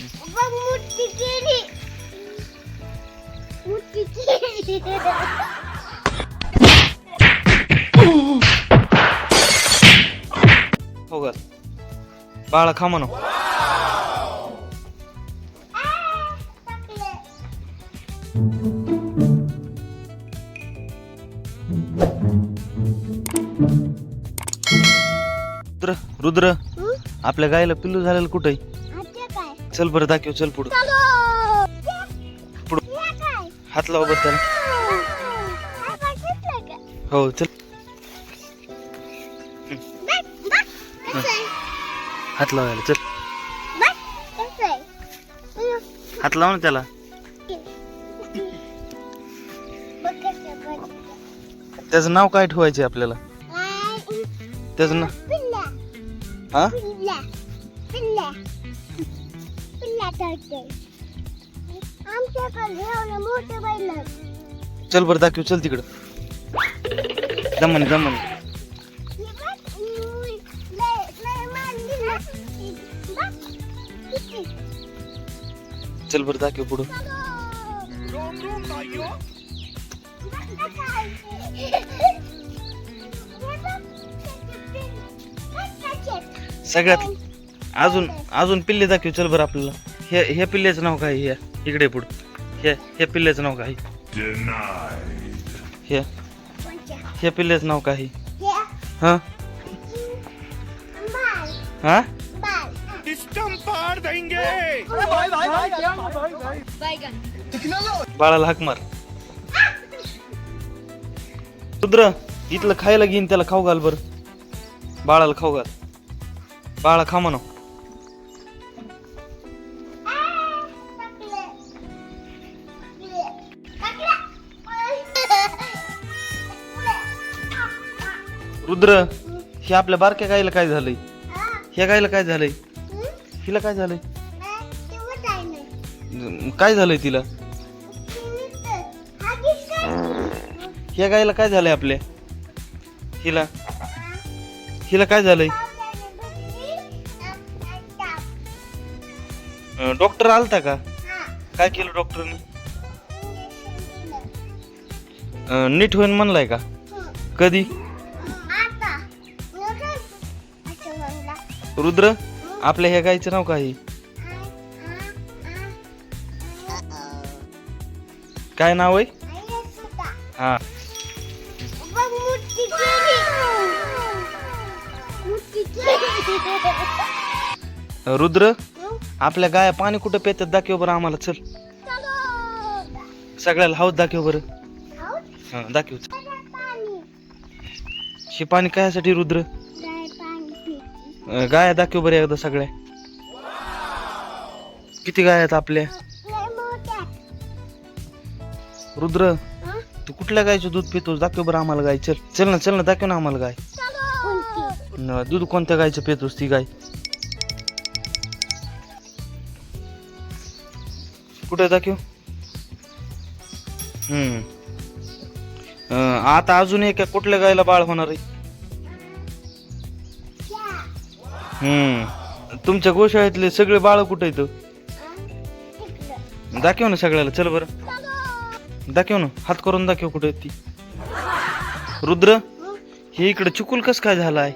बघ मुठी केली मुठी केली हो बाळा खा म्हणा रुद्र. रुद्र आपल्या गायला पिल्लू झालेलं कुठे चल बरं दाखव चल पुढं. पुढं. हात लावबद्दल त्याला. हो चल. हात लावायला चल. हात लाव ना त्याला. त्याचं नाव काय ठेवायचे आपल्याला? त्याचं नाव हा? पिल्ला टळते आमच्याकडे एवढं मोठं बैल चल बरं दाखव चल तिकडं दमन दमन हे बघ, उई, लय- लय मारली ना. बघ, किती. चल बरं दाखव पुढं. हे. सगळ्यात अजून अजून पिल्ले दाखव चल बरं आपल्याला हे हे पिल्ल्याचं नाव काय हे? इकडे पुढं. हे हे पिल्ल्याचं नाव काय? हे. हे पिल्ल्याचं नाव काय? हा? हा? बाळाला हाक मार. रुद्र इथलं खायला घेईन त्याला खाऊ घाल बर. बाळाला खाऊ घाल. बाळा खा म्हणा. रुद्र हे आपल्या बारक्या गायला काय झालंय? ह्या गायला काय झालंय? हिला काय झालंय? काय झालंय तिला? ह्या गायला काय झालंय आपल्या? हिला? हिला काय झालंय? डॉक्टर आलता का? काय केलं डॉक्टरने? नीट होईन म्हणलाय का? कधी? रुद्र आपल्या ह्या गायचं नाव काय? काय नाव आहे? हा. रुद्र आपल्या गाया पाणी कुठं पितात दाखव बरं आम्हाला चल. सगळ्याला हाऊस दाखव बरं. हा दाखव. हे पाणी कायसाठी रुद्र? गाया दाखव बरं एकदा सगळ्या. किती गाय आहेत आपल्या? रुद्र तू कुठल्या गायचं दूध पितोस दाखव बरं आम्हाला गाय. चल चल ना चल ना दाखव ना आम्हाला गाय. न, दूध कोणत्या गायचं पितोस ती गाय? कुठे दाखव? हम्म. आता अजून एक कुठल्या गायला बाळ होणार आहे? हम्म. तुमच्या गोशाळेतले सगळे बाळ कुठे आहेत? दाखव ना सगळ्याला चल बरं. दाखव ना हात करून दाखव कुठे ती. रुद्र हे इकडे चुकूल कस काय झालाय